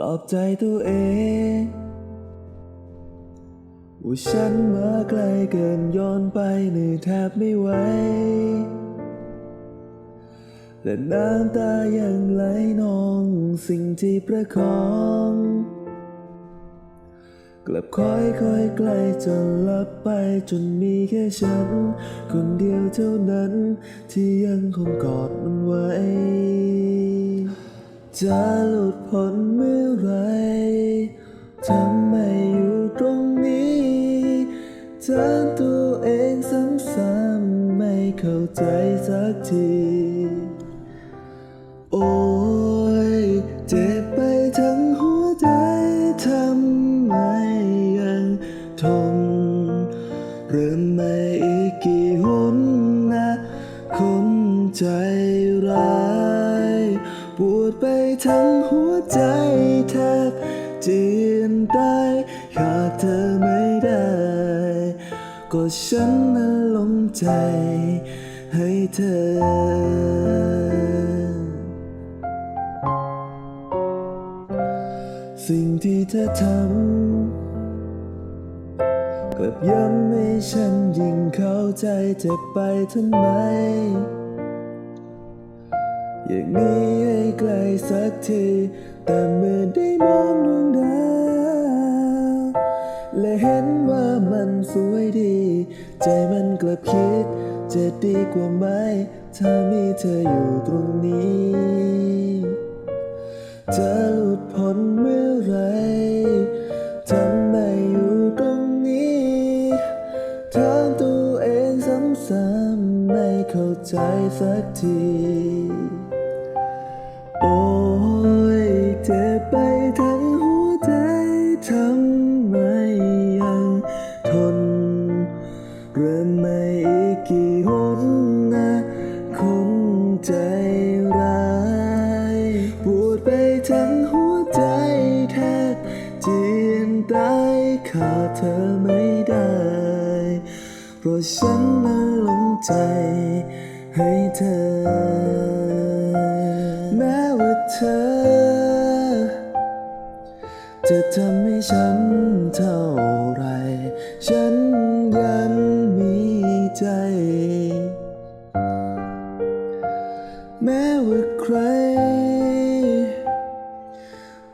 ลอบใจตัวเอง ว่าฉันมาไกลเกินย้อนไปเหนื่อยแทบไม่ไหวและน้ำตายังไหลนองสิ่งที่ประคอง กลับค่อยค่อยๆใกล้จนลับไปจนมีแค่ฉัน คนเดียวเท่านั้นที่ยังคงกอดมันไว้ จะหลุดพ้นเมื่อไหรทำไมอยู่ตรงนี้ถามตัวเองซ้ำๆไม่เข้าใจสักที โอ้ยเจ็บไปทั้งหัวใจทำไมยังทนเริ่มไม่อีกกี่หนนะคนใจร้าย ดไปทั้งหัวใจแทบจีนตายขาดเธอไม่ได้ ก็ฉันนั้นลงใจให้เธอ สิ่งที่เธอทำกลับย้ำให้ฉันยิ่งเข้าใจเจ็บไปทำไม อย่างนี้ให้ไกลสักที แต่เมื่อได้มองดวงดาว และเห็นว่ามันสวยดี ใจมันกลับคิด จะดีกว่าไหม ถ้ามีเธออยู่ตรงนี้จะหลุดพ้นเมื่อไรทำไมอยู่ตรงนี้ถามตัวเองซ้ำๆไม่เข้าใจสักที ยนตายขาดเธอไม่ได้ เพราะฉันนั้นหลงใจให้เธอ แม้ว่าเธอ จะทำให้ฉันเท่าไร ฉันยังมีใจ แม้ว่าใคร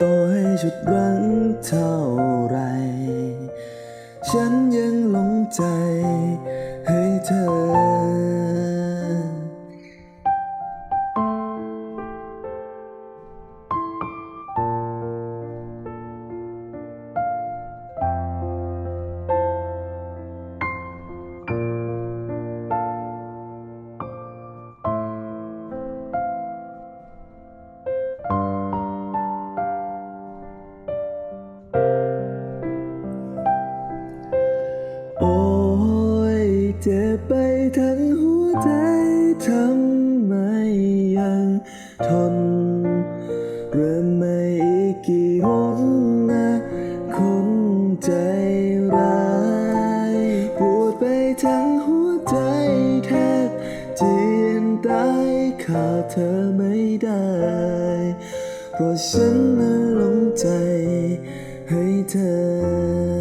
ต่อให้ชุดรั้ง เท่าไร ฉันยังหลงใจให้เธอ เจ็บไปทั้งหัวใจทำไมยังทน เริ่มไม่อีกกี่หนนะคนใจร้ายปวดไปทั้งหัวใจแทบเจียนตายขาดเธอไม่ได้ เพราะฉันนั้นหลงใจให้เธอ